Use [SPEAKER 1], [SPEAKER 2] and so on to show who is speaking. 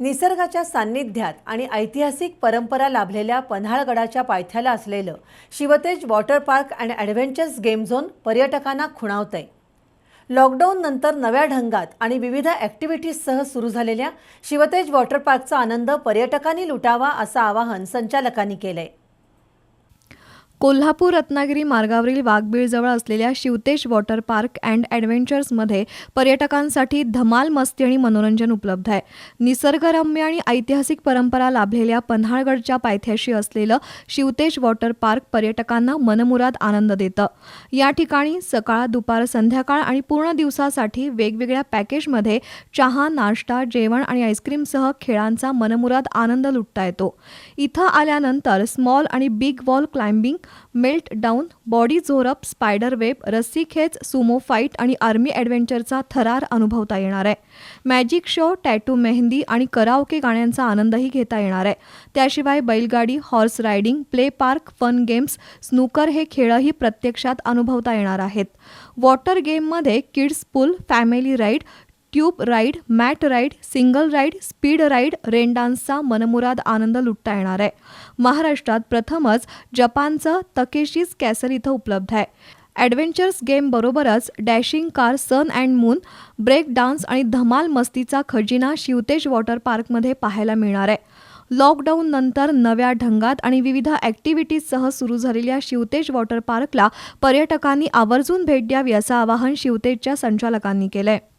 [SPEAKER 1] निसर्गाच्या सान्निध्यात आणि ऐतिहासिक परंपरा लाभलेल्या पन्हाळगडाच्या पायथ्याला असलेलं Shivtej water park and adventures game zone पर्यटकांना खुणावतंय. लॉकडाऊन नंतर नव्या ढंगात आणि विविध ॲक्टिव्हिटीजसह सुरू झालेल्या शिवतेज वॉटर पार्कचा आनंद पर्यटकांनी लुटावा असं आवाहन संचालकांनी केलं आहे
[SPEAKER 2] कोल्हापूर रत्नागिरी मार्गावरील वाघबीळजवळ असलेल्या शिवतेश वॉटर पार्क अँड ॲडव्हेंचर्समध्ये पर्यटकांसाठी धमाल मस्ती आणि मनोरंजन उपलब्ध आहे. निसर्गरम्य आणि ऐतिहासिक परंपरा लाभलेल्या पन्हाळगडच्या पायथ्याशी असलेलं शिवतेश वॉटर पार्क पर्यटकांना मनमुराद आनंद देतं. या ठिकाणी सकाळ दुपार संध्याकाळ आणि पूर्ण दिवसासाठी वेगवेगळ्या पॅकेजमध्ये चहा नाश्ता जेवण आणि आईस्क्रीमसह खेळांचा मनमुराद आनंद लुटता येतो. इथं आल्यानंतर स्मॉल आणि big wall climbing melt down body झोरप spider web रस्सी खेच सुमो फाईट आणि आर्मी ॲडव्हेंचरचा थरार अनुभवता येणार आहे. मॅजिक शो टॅटू मेहंदी आणि कराओके गाण्यांचा आनंदही घेता येणार आहे. त्याशिवाय बैलगाडी horse riding play park fun games snooker हे खेळही प्रत्यक्षात अनुभवता येणार आहेत. वॉटर गेममध्ये kids pool family ride tube ride mat ride single ride speed ride rain डान्सचा मनमुराद आनंद लुटता येणार आहे. महाराष्ट्रात प्रथमच जपानचं तकेशीज कॅसल इथं उपलब्ध आहे. Adventures गेमबरोबरच dashing car sun and moon break dance आणि धमाल मस्तीचा खजिना शिवतेज वॉटर पार्कमध्ये पाहायला मिळणार आहे. लॉकडाऊन नंतर नव्या ढंगात आणि विविध ॲक्टिव्हिटीजसह सुरू झालेल्या शिवतेज वॉटर पार्कला पर्यटकांनी आवर्जून भेट द्यावी असं आवाहन शिवतेजच्या संचालकांनी केलं आहे